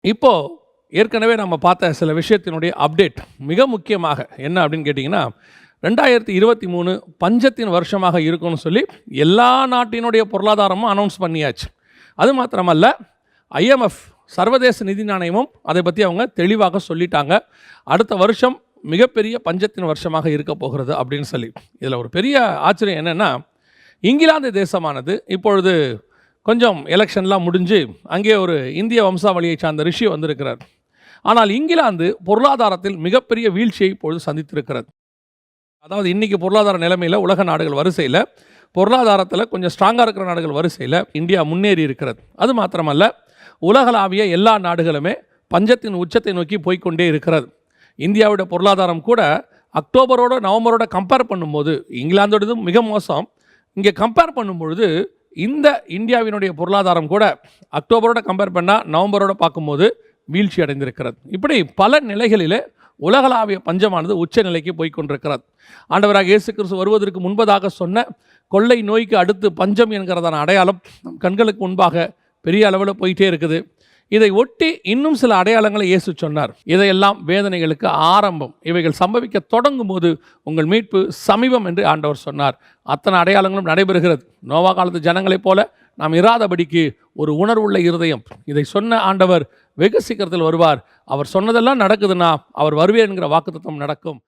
இப்போது ஏற்கனவே நம்ம பார்த்த சில விஷயத்தினுடைய அப்டேட் மிக முக்கியமாக என்ன அப்படின்னு கேட்டிங்கன்னா ரெண்டாயிரத்தி இருபத்தி மூணு பஞ்சத்தின் வருஷமாக இருக்கும்னு சொல்லி எல்லா நாட்டினுடைய பொருளாதாரமும் அனௌன்ஸ் பண்ணியாச்சு. அது மாத்திரமல்ல ஐஎம்எஃப் சர்வதேச நிதி நாணயமும் அதை பற்றி அவங்க தெளிவாக சொல்லிட்டாங்க. அடுத்த வருஷம் மிகப்பெரிய பஞ்சத்தின் வருஷமாக இருக்க போகிறது அப்படின்னு சொல்லி. இதில் ஒரு பெரிய ஆச்சரியம் என்னென்னா இங்கிலாந்து தேசமானது இப்பொழுது கொஞ்சம் எலெக்ஷன்லாம் முடிஞ்சு அங்கே ஒரு இந்திய வம்சாவளியை சார்ந்த ரிஷி வந்திருக்கிறார். ஆனால் இங்கிலாந்து பொருளாதாரத்தில் மிகப்பெரிய வீழ்ச்சியை இப்பொழுது சந்தித்திருக்கிறது. அதாவது இன்றைக்கி பொருளாதார நிலைமையில் உலக நாடுகள் வரிசையில் பொருளாதாரத்தில் கொஞ்சம் ஸ்ட்ராங்காக இருக்கிற நாடுகள் வரிசையில் இந்தியா முன்னேறி இருக்கிறது. அது மாத்திரமல்ல உலகளாவிய எல்லா நாடுகளுமே பஞ்சத்தின் உச்சத்தை நோக்கி போய்க்கொண்டே இருக்கிறது. இந்தியாவோட பொருளாதாரம் கூட அக்டோபரோட நவம்பரோட கம்பேர் பண்ணும்போது இங்கிலாந்தோடது மிக மோசம். இங்கே கம்பேர் பண்ணும்பொழுது இந்த இந்தியாவினுடைய பொருளாதாரம் கூட அக்டோபரோட கம்பேர் பண்ணால் நவம்பரோட பார்க்கும்போது வீழ்ச்சி அடைந்திருக்கிறது. இப்படி பல நிலைகளிலே உலகளாவிய பஞ்சமானது உச்ச நிலைக்கு போய் கொண்டிருக்கிறது. ஆண்டவராக இயேசு கிறிஸ்து வருவதற்கு முன்பதாக சொன்ன கொள்ளை நோய்க்கு அடுத்து பஞ்சம் என்கிறதான அடையாளம் நம் கண்களுக்கு முன்பாக பெரிய அளவில் போயிட்டே இருக்குது. இதை ஒட்டி இன்னும் சில அடையாளங்களை இயேசு சொன்னார். இதையெல்லாம் வேதனைகளுக்கு ஆரம்பம். இவைகள் சம்பவிக்க தொடங்கும் போது உங்கள் மீட்பு சமீபம் என்று ஆண்டவர் சொன்னார். அத்தனை அடையாளங்களும் நடைபெறுகிறது. நோவா காலத்து ஜனங்களைப் போல நாம் இராதபடிக்கு ஒரு உணர்வுள்ள இருதயம். இதை சொன்ன ஆண்டவர் வெகு சீக்கிரத்தில் வருவார். அவர் சொன்னதெல்லாம் நடக்குதுன்னா அவர் வருவேன் என்கிற வாக்குத்தம் நடக்கும்.